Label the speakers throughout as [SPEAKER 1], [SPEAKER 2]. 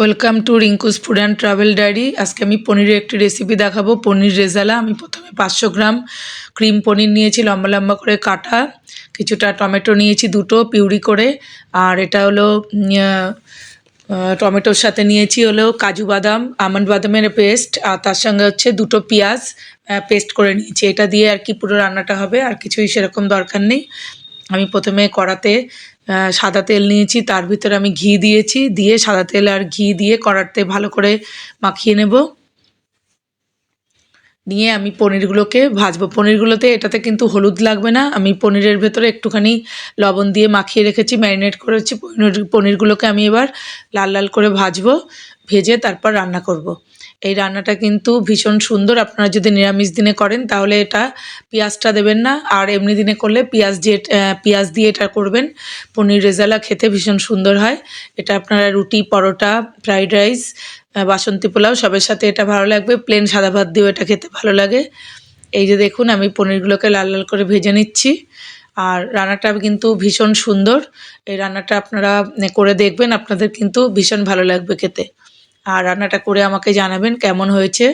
[SPEAKER 1] Welcome to Rinku's food and travel diary আজকে আমি পনিরের একটি রেসিপি দেখাবো। পনির রেজালা। আমি প্রথমে পাঁচশো গ্রাম ক্রিম পনির নিয়েছি, লম্বা লম্বা করে কাটা। কিছুটা টমেটো নিয়েছি দুটো, পিউরি করে। আর এটা হলো টমেটোর সাথে নিয়েছি হলো কাজু বাদাম, আমন্ড বাদামের পেস্ট আর তার সঙ্গে হচ্ছে দুটো পেঁয়াজ পেস্ট করে নিয়েছি। এটা দিয়ে আর কি পুরো রান্নাটা হবে। আর কিছুই সেরকম দরকার নেই। আমি প্রথমে কড়াতে সাদা তেল নিয়েছি, তার ভিতরে আমি ঘি দিয়েছি, দিয়ে সাদা তেল আর ঘি দিয়ে কড়াতে ভালো করে মাখিয়ে নেব। নিয়ে আমি পনিরগুলোকে ভাজবো। পনিরগুলোতে এটাতে কিন্তু হলুদ লাগবে না। আমি পনিরের ভেতরে একটুখানি লবণ দিয়ে মাখিয়ে রেখেছি, ম্যারিনেট করেছি। পনির, পনিরগুলোকে আমি এবার লাল লাল করে ভাজবো, ভেজে তারপর রান্না করব। এই রান্নাটা কিন্তু ভীষণ সুন্দর। আপনারা যদি নিরামিষ দিনে করেন তাহলে এটা পেঁয়াজটা দেবেন না। আর এমনি দিনে করলে পেঁয়াজ দিয়ে পেঁয়াজ দিয়ে এটা করবেন। পনির রেজালা খেতে ভীষণ সুন্দর হয়। এটা আপনারা রুটি, পরোটা, ফ্রাইড রাইস বাসন্তী পোলাও, সবের সাথে এটা ভালো লাগবে। প্লেন সাদা ভাত দিয়েও এটা খেতে ভালো লাগে। এই যে দেখুন, আমি পনিরগুলোকে লাল লাল করে ভেজে নিচ্ছি। আর রান্নাটা কিন্তু ভীষণ সুন্দর। এই রান্নাটা আপনারা করে দেখবেন, আপনাদের কিন্তু ভীষণ ভালো লাগবে খেতে। আর রান্নাটা করে আমাকে জানাবেন কেমন হয়েছে।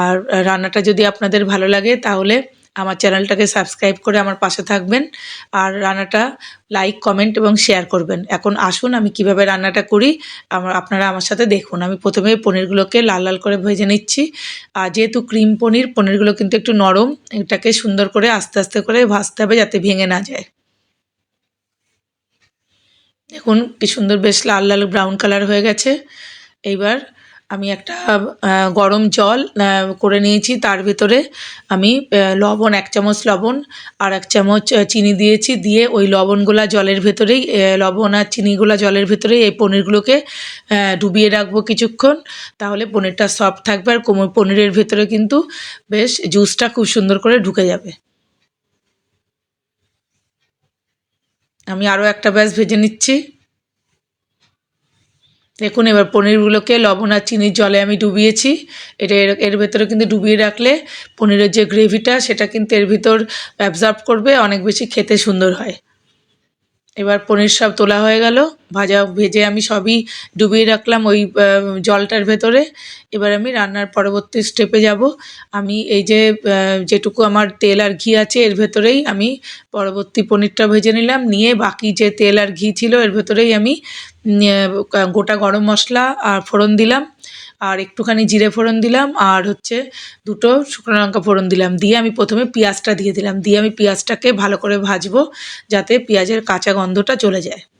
[SPEAKER 1] আর রান্নাটা যদি আপনাদের ভালো লাগে, তাহলে আমার চ্যানেলটাকে সাবস্ক্রাইব করে আমার পাশে থাকবেন আর রান্নাটা লাইক কমেন্ট এবং শেয়ার করবেন। এখন আসুন আমি কীভাবে রান্নাটা করি, আমার, আপনারা আমার সাথে দেখুন। আমি প্রথমে পনিরগুলোকে লাল লাল করে ভেজে নিচ্ছি। আর যেহেতু ক্রিম পনির, পনিরগুলো কিন্তু একটু নরম, এটাকে সুন্দর করে আস্তে আস্তে করে ভাজতে হবে যাতে ভেঙে না যায়। দেখুন কি সুন্দর বেশ লাল লাল ব্রাউন কালার হয়ে গেছে। এইবার আমি একটা গরম জল করে নিয়েছি। তার ভিতরে আমি লবণ, এক চামচ লবণ আর এক চামচ চিনি দিয়েছি। দিয়ে ওই লবণগুলা জলের ভেতরেই লবণ আর চিনিগুলা জলের ভেতরেই এই পনিরগুলোকে ডুবিয়ে রাখব কিছুক্ষণ। তাহলে পনিরটা সফট থাকবে আর কোমর পনিরের ভেতরে কিন্তু বেশ জুসটা খুব সুন্দর করে ঢুকে যাবে। আমি আরও একটা ব্যাস ভেজে নিচ্ছি। দেখুন, এবার পনিরগুলোকে লবণ আর চিনির জলে আমি ডুবিয়েছি। এটা এর ভেতরে কিন্তু ডুবিয়ে রাখলে পনিরের যে গ্রেভিটা, সেটা কিন্তু এর ভিতর অ্যাবজর্ব করবে, অনেক বেশি খেতে সুন্দর হয়। এবার পনির সব তোলা হয়ে গেল। ভাজা, ভেজে আমি সবই ডুবিয়ে রাখলাম ওই জলটার ভেতরে। এবার আমি রান্নার পরবর্তী স্টেপে যাব। আমি এই যে যেটুকু আমার তেল আর ঘি আছে, এর ভেতরেই আমি পরবর্তী পনিরটা ভেজে নিলাম। নিয়ে বাকি যে তেল আর ঘি ছিল, এর ভেতরেই আমি গোটা গরম মশলা আর ফোড়ন দিলাম। আর একটুখানি জিরে ফোড়ন দিলাম, আর হচ্ছে দুটো শুকনো লঙ্কা ফোড়ন দিলাম। দিয়ে আমি প্রথমে পেঁয়াজটা দিয়ে দিলাম। দিয়ে আমি পেঁয়াজটাকে ভালো করে ভাজবো, যাতে পেঁয়াজের কাঁচা গন্ধটা চলে যায়।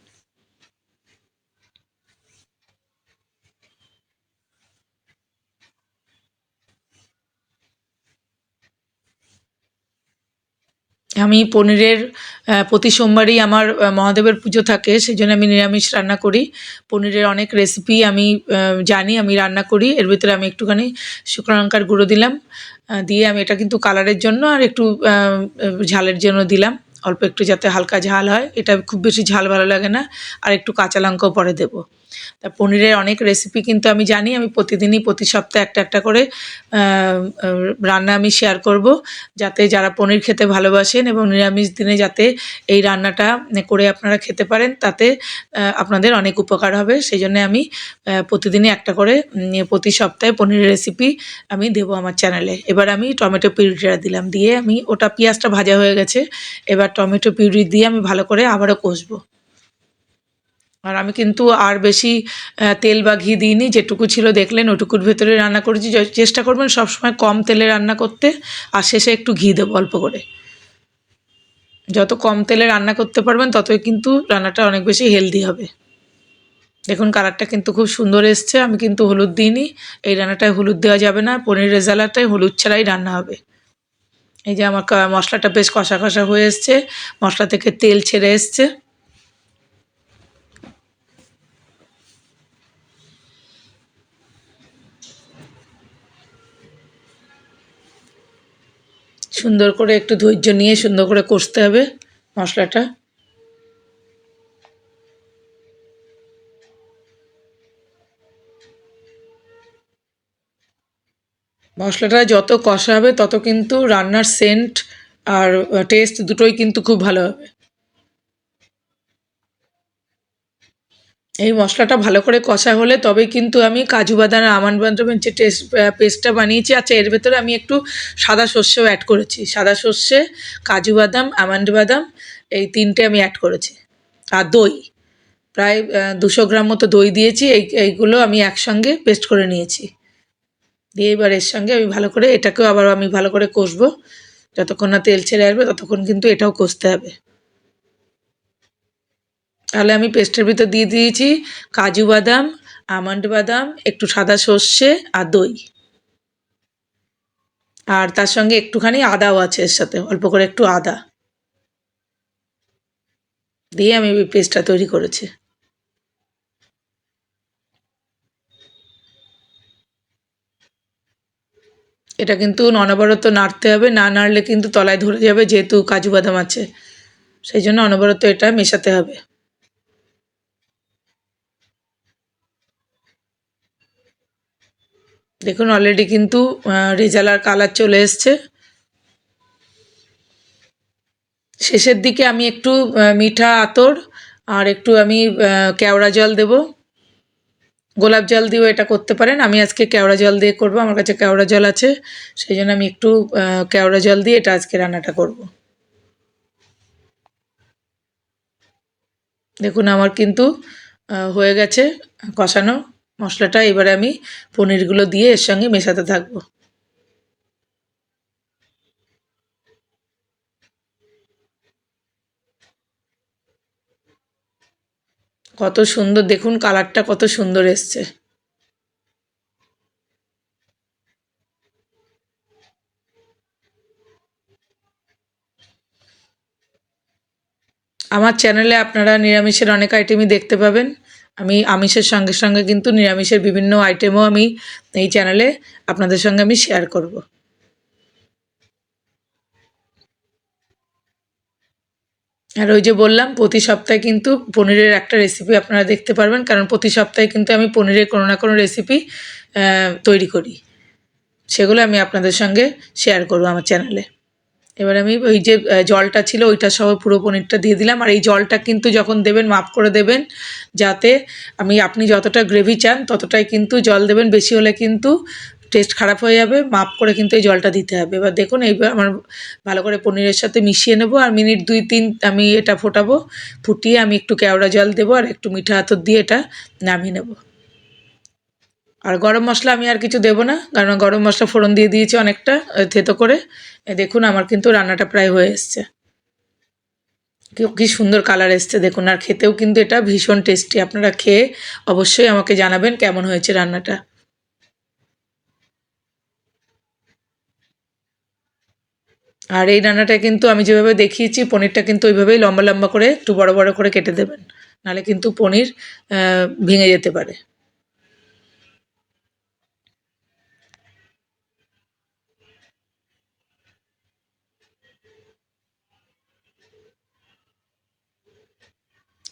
[SPEAKER 1] আমি পনিরের প্রতি সোমবারই আমার মহাদেবের পুজো থাকে সেই জন্য আমি নিরামিষ রান্না করি। পনিরের অনেক রেসিপি আমি জানি, আমি রান্না করি। এর ভিতরে আমি একটুখানি শুকনোলঙ্কার গুঁড়ো দিলাম দিয়ে আমি এটা কিন্তু কালারের জন্য আর একটু ঝালের জন্য দিলাম। অল্প একটু যাতে হালকা ঝাল হয়, এটা খুব বেশি ঝাল ভালো লাগে না। আর একটু কাঁচা লঙ্কাও পরে দেবো। তা পনিরের অনেক রেসিপি কিন্তু আমি জানি, আমি প্রতিদিনই, প্রতি সপ্তাহে একটা একটা করে রান্না আমি শেয়ার করব। যাতে যারা পনির খেতে ভালোবাসেন এবং নিরামিষ দিনে যাতে এই রান্নাটা করে আপনারা খেতে পারেন, তাতে আপনাদের অনেক উপকার হবে। সেই জন্য আমি প্রতিদিনই একটা করে প্রতি সপ্তাহে পনিরের রেসিপি আমি দেবো আমার চ্যানেলে এবার আমি টমেটো পিউরিটা দিলাম। দিয়ে আমি ওটা পেঁয়াজটা ভাজা হয়ে গেছে। এবার টমেটো পিউরি দিয়ে আমি ভালো করে আবারও কষবো। আর আমি কিন্তু আর বেশি তেল বা ঘি দিইনি, যেটুকু ছিল দেখলেন ওটুকুর ভেতরে রান্না করেছি। চেষ্টা করবেন সবসময় কম তেলে রান্না করতে, আর শেষে একটু ঘি দেবো অল্প করে। যত কম তেলে রান্না করতে পারবেন, ততই কিন্তু রান্নাটা অনেক বেশি হেলদি হবে। দেখুন কালারটা কিন্তু খুব সুন্দর এসছে। আমি কিন্তু হলুদ দিইনি। এই রান্নাটায় হলুদ দেওয়া যাবে না। পনির রেজালাটায় হলুদ ছাড়াই রান্না হবে। এই যে আমার মশলাটা বেশ কষা কষা হয়ে এসছে। মশলা থেকে তেল ছেড়ে এসছে। সুন্দর করে একটু ধৈর্য নিয়ে সুন্দর করে কষতে হবে মশলাটা। মশলাটা যত কষা হবে, তত কিন্তু রান্নার সেন্ট আর টেস্ট দুটোই কিন্তু খুব ভালো হবে। এই মশলাটা ভালো করে কষা হলে তবে কিন্তু আমি কাজু বাদাম আর আমন্ড বাদামের যে টেস্ট পেস্টটা বানিয়েছি আচ্ছা এর ভেতরে আমি একটু সাদা সর্ষেও অ্যাড করেছি। সাদা সর্ষে, কাজু বাদাম, আমন্ড বাদাম, এই তিনটে আমি অ্যাড করেছি। আর দই, প্রায় দুশো গ্রাম মতো দই দিয়েছি, এই, এইগুলো আমি একসঙ্গে পেস্ট করে নিয়েছি। দিয়ে এবার এর সঙ্গে আমি ভালো করে এটাকেও আবার আমি ভালো করে কষবো। যতক্ষণ না তেল ছেড়ে আসবে ততক্ষণ কিন্তু এটাও কষতে হবে। তাহলে আমি পেস্টের ভিতর দিয়ে দিয়েছি কাজু বাদাম, আমন্ড বাদাম, একটু সাদা সর্ষে আর দই। আর তার সঙ্গে একটুখানি আদাও আছে এর সাথে, অল্প করে একটু আদা। দিয়ে আমি পেস্টটা তৈরি করেছি। এটা কিন্তু অনবরত নাড়তে হবে, না নাড়লে কিন্তু তলায় ধরে যাবে যেহেতু কাজু বাদাম আছে। সেই জন্য অনবরত এটা মেশাতে হবে। দেখুন অলরেডি কিন্তু রেজালার কালার চলে এসছে। শেষের দিকে আমি একটু মিঠা আতর আর একটু আমি কেওড়া জল দেব। গোলাপ জল দিয়েও এটা করতে পারেন। আমি আজকে কেওড়া জল দিয়ে করব, আমার কাছে কেওড়া জল আছে, সেই জন্য আমি একটু কেওড়া জল দিয়ে এটা আজকে রান্নাটা করব। দেখুন, আমার কিন্তু হয়ে গেছে কষানো মশলাটা। এবারে আমি পনিরগুলো দিয়ে এর সঙ্গে মেশাতে থাকব। কত সুন্দর, দেখুন কালারটা কত সুন্দর এসছে। আমার চ্যানেলে আপনারা নিরামিষের অনেক আইটেমই দেখতে পাবেন। আমি আমিষের সঙ্গে সঙ্গে কিন্তু নিরামিষের বিভিন্ন আইটেমও আমি এই চ্যানেলে আপনাদের সঙ্গে আমি শেয়ার করব। আর ওই যে বললাম, প্রতি সপ্তাহে কিন্তু পনিরের একটা রেসিপি আপনারা দেখতে পারবেন, কারণ প্রতি সপ্তাহে কিন্তু আমি পনিরের কোনো না কোনো রেসিপি তৈরি করি। সেগুলো আমি আপনাদের সঙ্গে শেয়ার করব আমার চ্যানেলে এবার আমি ওই যে জলটা ছিল, ওইটা সহ পুরো পনিরটা দিয়ে দিলাম। আর এই জলটা কিন্তু যখন দেবেন, মাপ করে দেবেন, যাতে আমি, আপনি যতটা গ্রেভি চান, ততটাই কিন্তু জল দেবেন। বেশি হলে কিন্তু টেস্ট খারাপ হয়ে যাবে, মাপ করে কিন্তু এই জলটা দিতে হবে। এবার দেখুন, এইবার আমার ভালো করে পনিরের সাথে মিশিয়ে নেব আর মিনিট দুই তিন আমি এটা ফোটাবো, ফুটিয়ে আমি একটু কেওড়া জল দেবো আর একটু মিঠা হাতর দিয়ে এটা নামিয়ে নেব। আর গরম মশলা আমি আর কিছু দেবো না, কারণ গরম মশলা ফোড়ন দিয়ে দিয়েছি অনেকটা থেতো করে। দেখুন, আমার কিন্তু রান্নাটা প্রায় হয়ে এসছে। কি সুন্দর কালার এসছে, দেখুন। আর খেতেও কিন্তু এটা ভীষণ টেস্টি আপনারা খেয়ে অবশ্যই আমাকে জানাবেন কেমন হয়েছে রান্নাটা। আর এই রান্নাটা কিন্তু আমি যেভাবে দেখিয়েছি, পনিরটা কিন্তু ওইভাবেই লম্বা লম্বা করে, একটু বড় বড় করে কেটে দেবেন। নাহলে কিন্তু পনির ভেঙে যেতে পারে।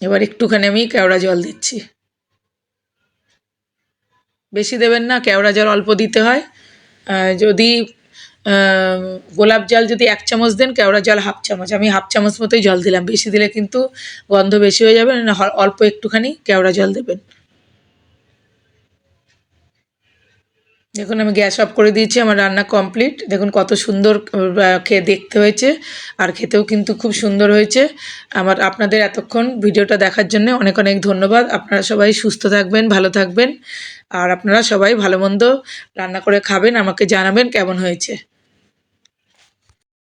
[SPEAKER 1] এবার একটুখানি আমি কেওড়া জল দিচ্ছি। বেশি দেবেন না, কেওড়া জল অল্প দিতে হয়। যদি গোলাপ জল যদি এক চামচ দেন, কেওড়া জল হাফ চামচ। আমি হাফ চামচ মতোই জল দিলাম। বেশি দিলে কিন্তু গন্ধ বেশি হয়ে যাবে অল্প একটুখানি কেওড়া জল দেবেন। দেখুন, আমি গ্যাস অফ করে দিয়েছি, আমার রান্না কমপ্লিট। দেখুন, কত সুন্দর খেয়ে দেখতে হয়েছে, আর খেতেও কিন্তু খুব সুন্দর হয়েছে। আমার, আপনাদের এতক্ষণ ভিডিওটা দেখার জন্য অনেক অনেক ধন্যবাদ। আপনারা সবাই সুস্থ থাকবেন, ভালো থাকবেন, আর আপনারা সবাই ভালো মন্দ রান্না করে খাবেন, আমাকে জানাবেন কেমন হয়েছে।